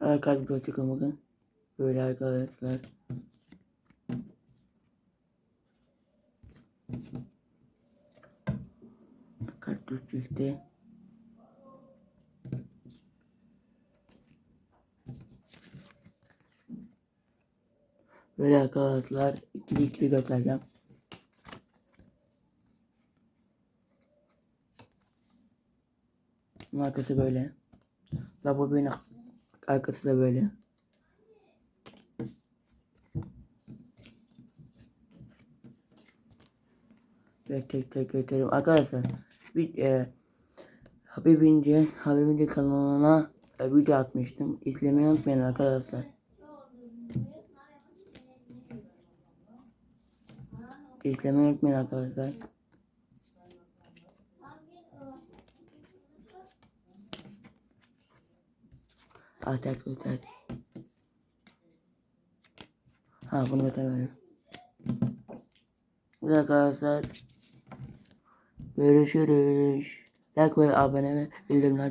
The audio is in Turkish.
Arka bir bakın. Böyle arkadaşlar. Kaktüs çıktı. Böyle arkadaşlar ikili ikili göstereceğim. Bunun arkası böyle. Lavabonun arkası böyle. Ve tek tek göstereyim. Arkadaşlar bir e, Habib İnce, Habib İnce kanalına e, video atmıştım. İzlemeyi unutmayın arkadaşlar. İzlemeyi unutmayın arkadaşlar. Atak atak. Ha bunu götürmedim. Evet arkadaşlar. Görüşürüz. Like ve abone ve bildirimler